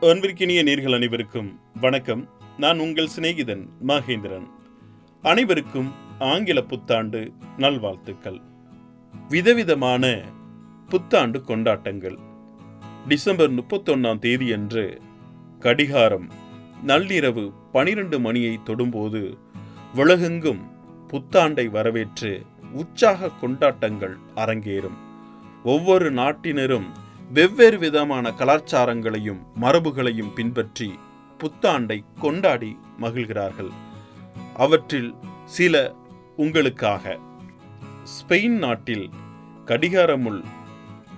அன்பிற்கினிய நீர்கள் அனைவருக்கும் வணக்கம். நான் உங்கள் சிநேகிதன் மகேந்திரன். அனைவருக்கும் ஆங்கில புத்தாண்டு நல்வாழ்த்துக்கள். விதவிதமான புத்தாண்டு கொண்டாட்டங்கள். டிசம்பர் முப்பத்தொன்னாம் தேதியன்று கடிகாரம் நள்ளிரவு பனிரெண்டு மணியை தொடும்போது உலகெங்கும் புத்தாண்டை வரவேற்று உற்சாக கொண்டாட்டங்கள் அரங்கேறும். ஒவ்வொரு நாட்டினரும் வெவ்வேறு விதமான கலாச்சாரங்களையும் மரபுகளையும் பின்பற்றி புத்தாண்டை கொண்டாடி மகிழ்கிறார்கள். அவற்றில் சில உங்களுக்காக. ஸ்பெயின் நாட்டில் கடிகாரமுள்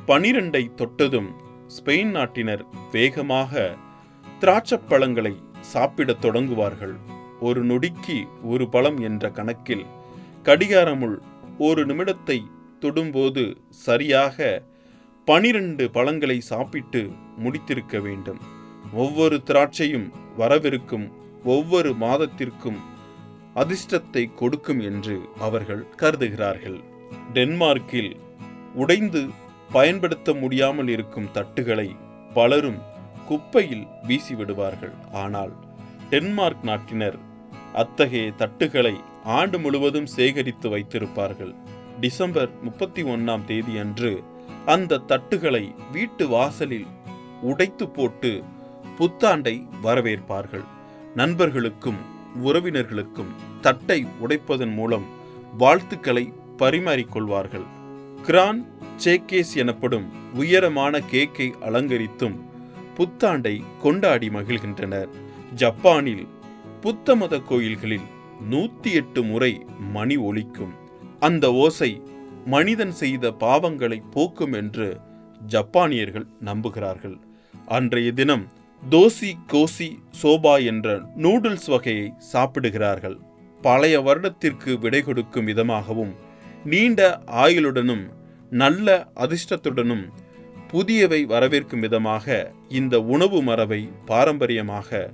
பனிரெண்டை தொட்டதும் ஸ்பெயின் நாட்டினர் வேகமாக திராட்சைப் பழங்களை சாப்பிடத் தொடங்குவார்கள். ஒரு நொடிக்கு ஒரு பழம் என்ற கணக்கில் கடிகாரமுள் ஒரு நிமிடத்தை தொடும்போது சரியாக பனிரெண்டு பழங்களை சாப்பிட்டு முடித்திருக்க வேண்டும். ஒவ்வொரு திராட்சையும் வரவிருக்கும் ஒவ்வொரு மாதத்திற்கும் அதிர்ஷ்டத்தை கொடுக்கும் என்று அவர்கள் கருதுகிறார்கள். டென்மார்க்கில் உடைந்து பயன்படுத்த முடியாமல் இருக்கும் தட்டுகளை பலரும் குப்பையில் வீசிவிடுவார்கள். ஆனால் டென்மார்க் நாட்டினர் அத்தகைய தட்டுகளை ஆண்டு முழுவதும் சேகரித்து வைத்திருப்பார்கள். டிசம்பர் முப்பத்தி ஒன்றாம் தேதி அன்று அந்த தட்டுகளை வீட்டு வாசலில் உடைத்து போட்டு புத்தாண்டை வரவேற்பார்கள். நண்பர்களுக்கும் உறவினர்களுக்கும் தட்டை உடைப்பதன் மூலம் வாழ்த்துக்களை பரிமாறிக்கொள்வார்கள். கிரான் சேக்கேஸ் எனப்படும் உயரமான கேக்கை அலங்கரித்தும் புத்தாண்டை கொண்டாடி மகிழ்கின்றனர். ஜப்பானில் புத்தமத கோயில்களில் நூத்தி எட்டு முறை மணி ஒலிக்கும் அந்த ஓசை மனிதன் செய்த பாவங்களை போக்கும் என்று ஜப்பானியர்கள் நம்புகிறார்கள். அன்றைய தினம் தோசி கோசி சோபா என்ற நூடுல்ஸ் வகையை சாப்பிடுகிறார்கள். பழைய வருடத்திற்கு விடை கொடுக்கும் விதமாகவும் நீண்ட ஆயுளுடனும் நல்ல அதிர்ஷ்டத்துடனும் புதியவை வரவேற்கும் விதமாக இந்த உணவு மரபை பாரம்பரியமாக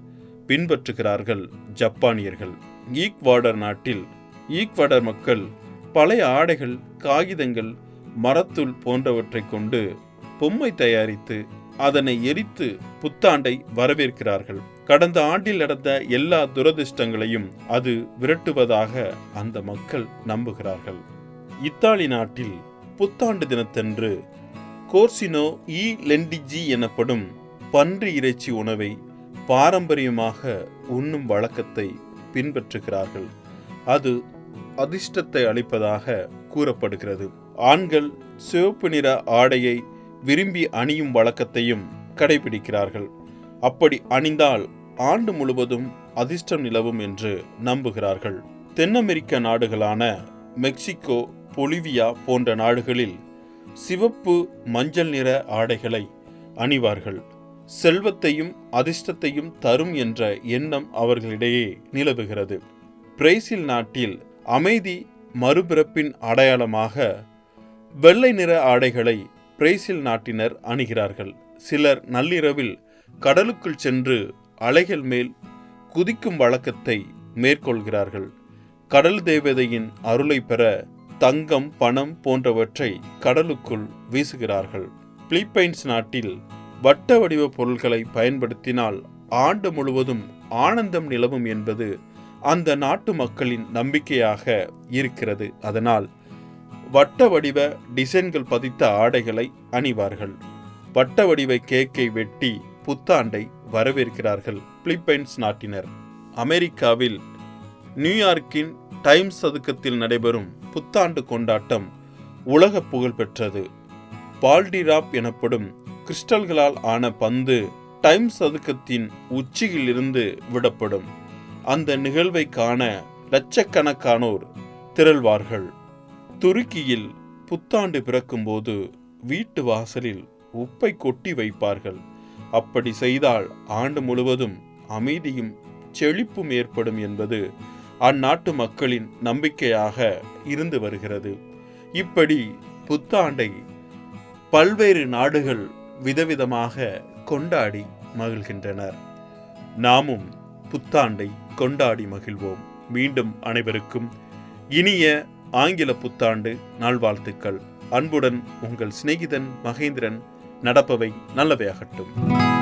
பின்பற்றுகிறார்கள் ஜப்பானியர்கள். ஈக்வாடர் நாட்டில் ஈக்வாடர் மக்கள் பழைய ஆடைகள் காகிதங்கள் மரத்துள் போன்றவற்றை கொண்டு பொம்மை தயாரித்து அதனை எரித்து புத்தாண்டை வரவேற்கிறார்கள். கடந்த ஆண்டில் நடந்த எல்லா துரதிர்ஷ்டங்களையும் அது விரட்டுவதாக அந்த மக்கள் நம்புகிறார்கள். இத்தாலி நாட்டில் புத்தாண்டு தினத்தன்று கோர்சினோ இ லெண்டிஜி எனப்படும் பன்றி இறைச்சி உணவை பாரம்பரியமாக உண்ணும் வழக்கத்தை பின்பற்றுகிறார்கள். அது அதிர்ஷ்டத்தை அளிப்பதாக கூறப்படுகிறது. ஆண்கள் சிவப்பு நிற ஆடையை விரும்பி அணியும் வழக்கத்தையும் கடைபிடிக்கிறார்கள். அப்படி அணிந்தால் ஆண்டு முழுவதும் அதிர்ஷ்டம் நிலவும் என்று நம்புகிறார்கள். தென் அமெரிக்க நாடுகளான மெக்சிகோ பொலிவியா போன்ற நாடுகளில் சிவப்பு மஞ்சள் நிற ஆடைகளை அணிவார்கள். செல்வத்தையும் அதிர்ஷ்டத்தையும் தரும் என்ற எண்ணம் அவர்களிடையே நிலவுகிறது. பிரேசில் நாட்டில் அமைதி மறுபிறப்பின் அடையாளமாக வெள்ளை நிற ஆடைகளை பிரேசில் நாட்டினர் அணிகிறார்கள். சிலர் நள்ளிரவில் கடலுக்குள் சென்று அலைகள் மேல் குதிக்கும் வழக்கத்தை மேற்கொள்கிறார்கள். கடல் தேவதையின் அருளை பெற தங்கம் பணம் போன்றவற்றை கடலுக்குள் வீசுகிறார்கள். பிலிப்பைன்ஸ் நாட்டில் வட்ட வடிவ பொருள்களை பயன்படுத்தினால் ஆண்டு முழுவதும் ஆனந்தம் நிலவும் என்பது அந்த நாட்டு மக்களின் நம்பிக்கையாக இருக்கிறது. அதனால் வட்ட வடிவ டிசைன்கள் பதித்த ஆடைகளை அணிவார்கள். வட்ட வடிவ கேக்கை வெட்டி புத்தாண்டை வரவேற்கிறார்கள் பிலிப்பைன்ஸ் நாட்டினர். அமெரிக்காவில் நியூயார்க்கின் டைம்ஸ் சதுக்கத்தில் நடைபெறும் புத்தாண்டு கொண்டாட்டம் உலக புகழ் பெற்றது. பால்டிராப் எனப்படும் கிறிஸ்டல்களால் ஆன பந்து டைம்ஸ் சதுக்கத்தின் உச்சியிலிருந்து விடப்படும். அந்த நிகழ்வை காண லட்சக்கணக்கானோர் திரள்வார்கள். துருக்கியில் புத்தாண்டு பிறக்கும்போது வீட்டு வாசலில் உப்பை கொட்டி வைப்பார்கள். அப்படி செய்தால் ஆண்டு முழுவதும் அமைதியும் செழிப்பும் ஏற்படும் என்பது அந்நாட்டு மக்களின் நம்பிக்கையாக இருந்து வருகிறது. இப்படி புத்தாண்டை பல்வேறு நாடுகள் விதவிதமாக கொண்டாடி மகிழ்கின்றனர். நாமும் புத்தாண்டை கொண்டாடி மகிழ்வோம். மீண்டும் அனைவருக்கும் இனிய ஆங்கில புத்தாண்டு நல்வாழ்த்துக்கள். அன்புடன் உங்கள் சிநேகிதன் மகேந்திரன். நடப்பவை நல்லவையாகட்டும்.